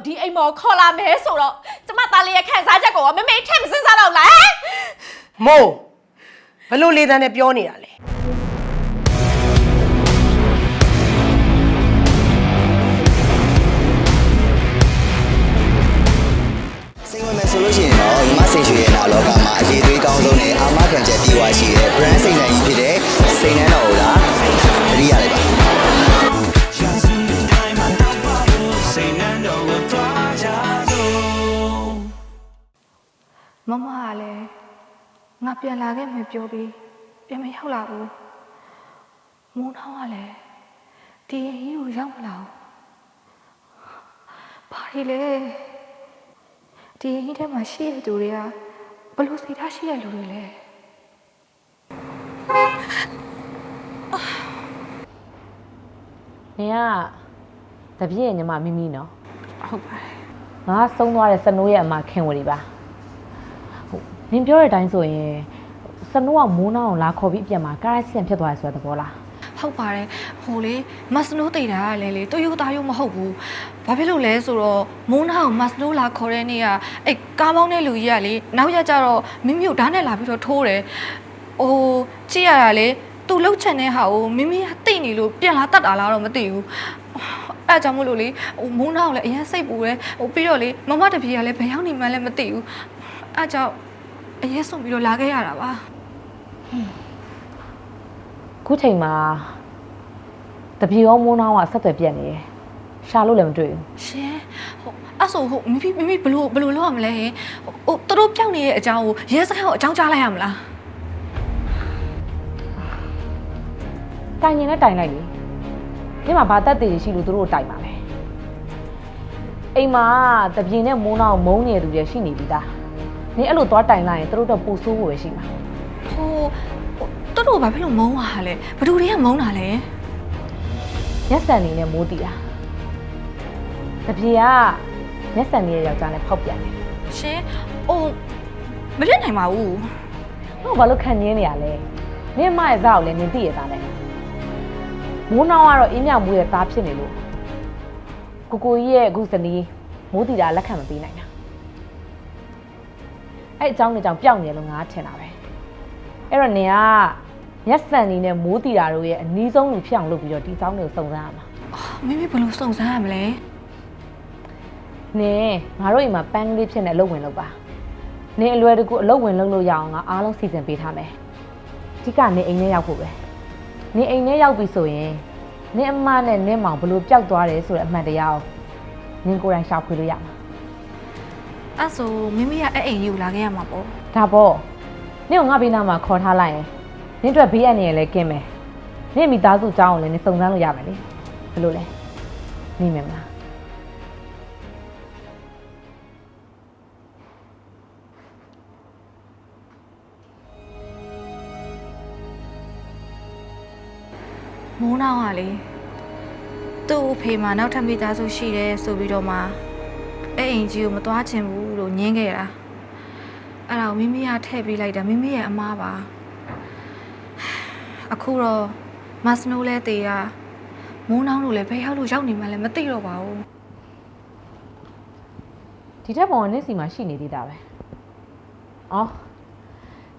ကိုဒီအိမ်မော်ခေါ်လာမယ်ဆိုတော့ကျမသားလေးရဲ့ခံစားချက်ကိုရောမမေထည့်မစင်းစားတော့လားမို့ဘလို့လေးတန်းနဲ့ပြောနေတာလဲ ငါပြန်လာခဲ့မယ်ပြောပြီးပြန်မရောက်လာဘူးမိုးနှောင်းကလည်းဒီရင်ကြီးကိုရောက်မလာဘူးဘာတွေလဲဒီရင်ကြီးထဲမှာရှိတဲ့သူတွေကဘလို့စိတ်ထားရှိတဲ့လူတွေလဲနင်ကတပြည့်ရဲ့ညီမမိမိနော်ဟုတ်ပါတယ်ငါဆုံးသွားတဲ့စနိုးရဲ့အမခင်ဝရီပါဟုတ် နင်ပြောတဲ့အတိုင်းဆိုရင်စနိုးကမိုးနောင်ကိုလာခေါ်ပြီးအပြန်မှာကားရိုက်ဆင်ဖြစ်သွားရဆိုတဲ့သဘောလားဟုတ်ပါတယ်ဟိုလေမတ်စနိုးတိတ်တာကလည်းလေတူယူသားယူမဟုတ်ဘူးဘာဖြစ်လို့လဲဆိုတော့မိုးနာကိုမတ်စနိုးလာခေါ်တဲ့နေ့ကအဲ့ကားမောင်းတဲ့လူကြီးကလေနောက်ရကျတော့မိမိကိုဓာတ်နဲ့လာပြီးတော့ထိုးတယ်ဟိုကြည့်ရတာလေသူလှုပ်ချင်တဲ့ဟာကိုမိမိကတိတ်နေလို့ပြန်လာတတ်တာလားတော့မသိဘူးအဲအကြောင့်မို့လို့လေဟိုမိုးနာကိုလည်းအရင်စိတ်ပူတယ်ဟိုပြီးတော့လေမမတပြေကလည်းဘယ်ရောက်နေမှန်းလည်းမသိဘူးအဲအကြောင့် အရင်ဆုံးပြီးတော့လာခဲ့ရတာပါခုချိန်မှာတပြေရောမိုးနောင်ကဆက်သွယ်ပြက်နေတယ်ရှာလို့လည်းမတွေ့ဘူးရှင်ဟိုအဲ့ဆိုဟိုမိမိမိမိဘလို့ဘလို့လုပ်ရမလဲဟင်ဟိုသူတို့ပြောင်းနေတဲ့အကြောင်းကိုရဲစခန်းကိုအကြောင်းကြားလိုက်ရမလားတိုင်ရင်လည်းတိုင်လိုက်လေဒီမှာဘာတက်တည်ရှိလို့သူတို့ကိုတိုင်ပါလဲအိမ်မှာတပြေနဲ့မိုးနောင်ကိုမုန်းနေတဲ့သူတွေရှိနေပြီသား နင်အဲ့လိုသွားတိုင်လိုက်ရင်သူတို့တော့ပူဆိုးဖို့ပဲရှိမှာဟိုဟိုသူတို့ဘာဖြစ်လို့မုန်းတာလဲဘသူတွေကမုန်းတာလဲမျက်စံနေနဲ့မိုးတီတာတပြေကမျက်စံနေတဲ့ယောက်ျားနဲ့ဖောက်ပြန်တယ်ရှင်ဟိုမဖြစ်နိုင်ပါဘူး။ဟောဘာလို့ခံရင်းနေရလဲ။နင့်မရဲ့ဇာကိုလည်းနင်သိရတာနဲ့။မိုးနောင်ကတော့အင်းမြမိုးရဲ့သားဖြစ်နေလို့ကိုကိုကြီးရဲ့အခုဇနီးမိုးတီတာလက်ခံမပေးနိုင်တာ။ အဲ့အကြောင်းနဲ့ကြောင့်ပျောက်နေတယ်လို့ငါထင်တာပဲ။အဲ့တော့နင်ကမျက်စံနေနဲ့မိုးတီတာတို့ရဲ့အနီးဆုံးလူဖြစ်အောင်လုပ်ပြီးတော့ဒီအကြောင်းတွေကိုစုံစမ်းရမှာမိမိဘလို့စုံစမ်းရမလဲ။နင်ငါတို့အိမ်မှာပန်းကလေးဖြစ်နေအလုပ်ဝင်လုပ်ပါ။နင်အလွယ်တကူအလုပ်ဝင်လုပ်လို့ရအောင်ငါအားလုံးစီစဉ်ပေးထားမယ်။အဓိကနင်အိမ်ထဲရောက်ဖို့ပဲ။နင်အိမ်ထဲရောက်ပြီဆိုရင်နင်အမနဲ့နင်မောင်ဘလို့ပျောက်သွားတယ်ဆိုတဲ့အမှန်တရားကိုနင်ကိုယ်တိုင်ရှာဖွေလို့ရမှာ အဲ့ဆိုမိမိကအဲ့အိမ်ကြီးကိုလာခဲ့ရမှာပေါ့။ဒါပေါ့နင်ကငါဘေးနားမှာခေါ်ထားလိုက်ရင်နင်တို့ဘေးအန္တရာယ်လည်းကင်းမယ်။နင်မိသားစုအကြောင်းကိုလည်းနင်စုံစမ်းလို့ရမယ်လေ။ဘယ်လိုလဲ။နေမယ်မလားမိုးနောင်ကလေသူ့အဖေမှာနောက်ထပ်မိသားစုရှိတယ်ဆိုပြီးတော့မှ အဲ့အိမ်ကြီးကိုမသွားချင်ဘူးလို့ညင်းခဲ့တာအဲ့ဒါကိုမိမိကထည့်ပေးလိုက်တာမိမိရဲ့အမားပါအခုတော့မတ်စနိုးလဲတေးတာမိုးနောင်တို့လည်းဘယ်ရောက်လို့ရောက်နေမှလည်းမသိတော့ပါဘူး။ဒီထက်ပုံကနင်စီမှာရှိနေသေးတာပဲ။အော်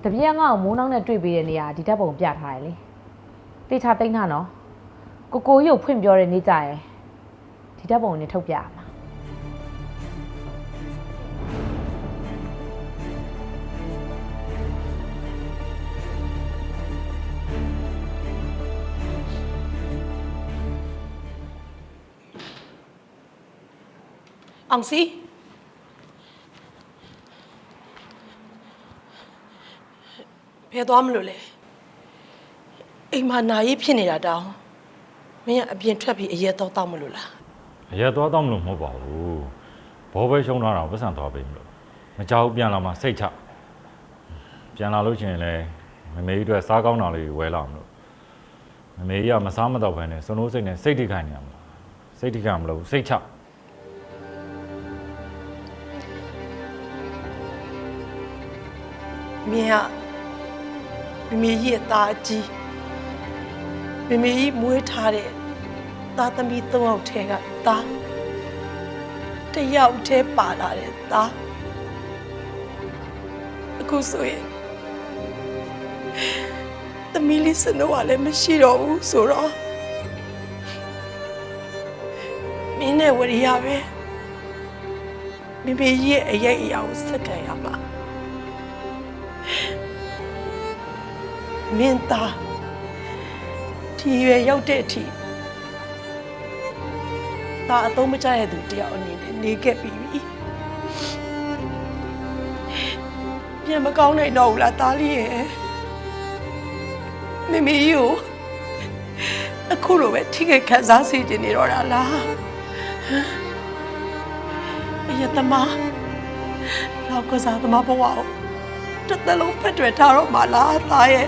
တပြက်ငါ့ကိုမိုးနှောင်းနဲ့တွေ့ပေးတဲ့နေရာဒီထက်ပုံပြထားတယ်လေ။တေချာတိတ်နာနော်။ကိုကိုကြီးကိုဖွင့်ပြောတဲ့နေ့ကြရင်ဒီထက်ပုံကိုနင်ထုတ်ပြရမှာ အောင်စီဘယ်သွားမလို့လဲအိမ်မှာနာရေးဖြစ်နေတာတောင်မင်းကအပြင်ထွက်ပြီးအရက်တော့တောက်မလို့လားအရက်သွားတော့မလို့မဟုတ်ပါဘူးဘောပဲရှုံးထားတာပတ်စံသွားပေးမလို့မကြောက်ဘူးပြန်လာမှစိတ်ချပြန်လာလို့ရှိရင်လည်းမမေကြီးအတွက်စားကောင်းတာလေးဝယ်လာမလို့မမေကြီးကမစားမတော့ဘဲနဲ့စနိုးစိတ်နဲ့စိတ်ထိခိုက်နေရမလားစိတ်ထိခိုက်မလို့စိတ်ချ မင်းကမမေကြီးရဲ့သားအကြီးမမေကြီးမွေးထားတဲ့သားသမီးသုံးယောက်ထဲကသားတယောက်တည်းပါလာတဲ့သားအခုဆိုရင်သမီးလေးစနိုးကလည်းမရှိတော့ဘူးဆိုတော့မင်းနဲ့ဝရိယပဲမိမိရဲ့အရေးအရာကိုစက္ကန့်ရမှာ မင်းသားဒီရွယ်ရောက်တဲ့အထိဒါအသုံးမကျတဲ့သူတယောက်အနေနဲ့နေခဲ့ပြီးပြီပြန်မကောင်းနိုင်တော့ဘူးလားသားလေးရဲ့မိမိကိုအခုလိုပဲထိခိုက်ခံစားစေချင်နေတော့တာလားဟမ်အယတမလောက်ကစားသမားဘဝကို တစ်သက်လုံးဖက်တွယ်ထားတော့မှလားသားရဲ့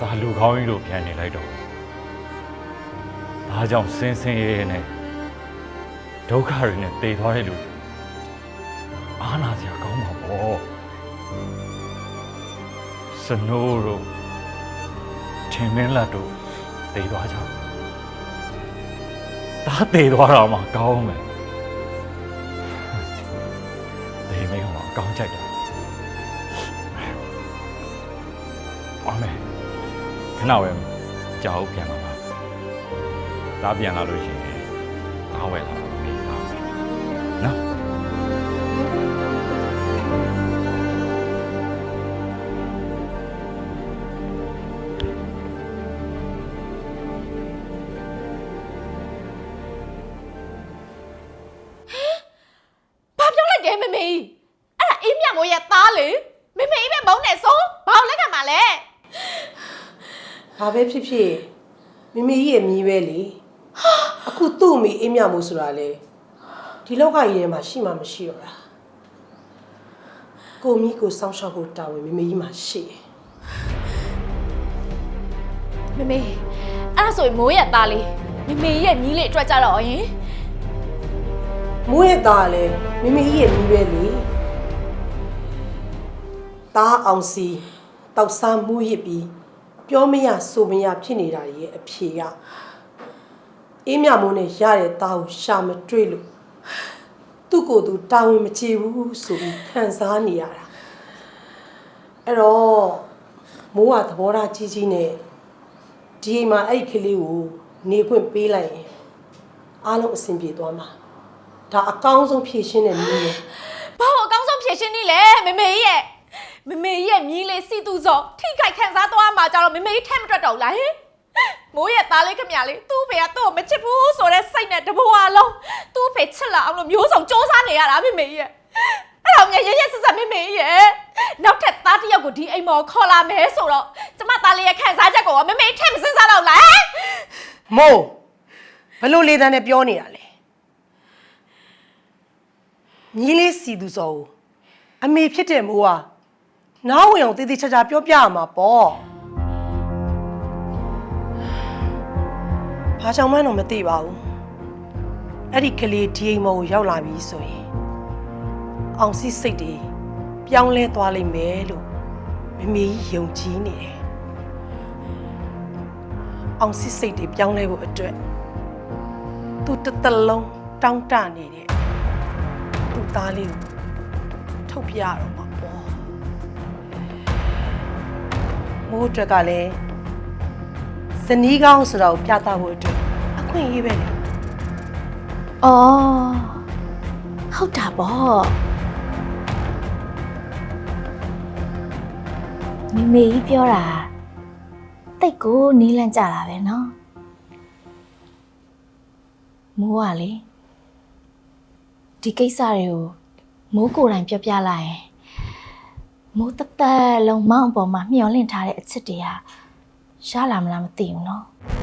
ဒါလူကောင်းကြီးလို့ပြန်နေလိုက်တော့ဒါကြောင့်စင်းစင်းရဲရဲနဲ့ဒုက္ခတွေနဲ့တည်သွားတဲ့လူအားနာစရာကောင်းမှာပေါ့စနိုးတို့ထင်မင်းလက်တို့တည်သွားကြဒါတည်သွားတော့မှကောင်းမယ် ကကောင်းကြိုက်တာအမေခဏပဲကြောက်ပြန်လာပါဒါပြန်လာလို့ရှိရင်ဒါဝယ်လာ ဘာပဲဖြစ်ဖြစ်မိမိကြီးရဲ့မြည်ပဲလေအခုသူ့အမိအေးမြမို့ဆိုတာလေဒီလောကကြီးထဲမှာရှိမှမရှိတော့တာကိုမိကိုစောင့်ရှောက်ဖို့တာဝန်မိမိကြီးမှာရှိတယ်မမေအဲ့ဒါဆိုရင်မိုးရဲ့သားလေမမေကြီးရဲ့မြီးလေးအတွက်ကြတော့ရင်မိုးရဲ့သားကလည်းမိမိကြီးရဲ့မြည်ပဲလေသားအောင်စီတောက်စားမှုရစ်ပြီး ပြောမရဆိုမရဖြစ်နေတာရဲ့အဖြေကအေးမြမိုးနဲ့ရတဲ့သားကိုရှာမတွေ့လို့သူ့ကိုယ်သူတာဝန်မချေဘူးဆိုပြီးခံစားနေရတာအဲ့တော့မိုးကသဘောထားကြီးကြီးနဲ့ဒီအိမ်မှာအဲ့ဒီကလေးကိုနေခွင့်ပေးလိုက်ရင်အားလုံးအဆင်ပြေသွားမှာဒါအကောင်းဆုံးဖြည့်ရှင်းတဲ့နည်းလေဘာလို့အကောင်းဆုံးဖြည့်ရှင်းနေလဲမမေကြီးရဲ့ မမေကြီးရဲ့မြီးလေးစီတူစောထိခိုက်ခံစားသွားမှာကြတော့မမေကြီးထဲမတွက်တော့ဘူးလားဟင်မိုးရဲ့သားလေးခမရလေးသူ့ဖေကသူ့ကိုမချစ်ဘူးဆိုတဲ့စိတ်နဲ့တဘွားလုံးသူ့ဖေချစ်လာအောင်လို့မျိုးစုံစ조사နေရတာမမေကြီးရဲ့အဲ့တော့ငယ်ရရဆက်ဆက်မမေကြီးရဲ့နောက်ထပ်သားတစ်ယောက်ကိုဒီအိမ်မော်ခေါ်လာမယ်ဆိုတော့ကျမသားလေးရဲ့ခံစားချက်ကိုမမေကြီးထဲမစင်စားတော့ဘူးလားဟင်မို့ဘလို့လေတန်းနဲ့ပြောနေတာလဲညီလေးစီသူစောကိုအမေဖြစ်တဲ့မိုးက နားဝင်အောင်တည်တည်ချာချာပြောပြရမှာပေါ့ဘာကြောင့်မှတော့မသိပါဘူးအဲ့ဒီကလေးဒီအိမ်မော်ကိုရောက်လာပြီဆိုရင်အောင်စီစိတ်တွေပြောင်းလဲသွားလိမ့်မယ်လို့မမေကြီးယုံကြည်နေတယ်အောင်စစ်စိတ်တွေပြောင်းလဲဖို့အတွက်သူတစ်သက်လုံးတောင်းတနေတယ်သူသားလေးကိုထုတ်ပြရတော့ မှာပေါ့မိုးအတွက်ကလည်းဇနီးကောင်းဆိုတော့ပြသဖို့အတွက်အခွင့်အရေးပဲလေ။အော်ဟုတ်တာပေါ့။မမေကြီးပြောတာတိတ်ကိုနီးလန့်ကြတာပဲနော်။မိုးကလေဒီကိစ္စတွေကိုမိုးကိုယ်တိုင်ပြောပြလိုက်ရင် မိုးတက်တက်လုံးမောင်းအပေါ်မှာမျောလင့်ထားတဲ့အချစ်တွေကရလာမလားမသိဘူးနော်။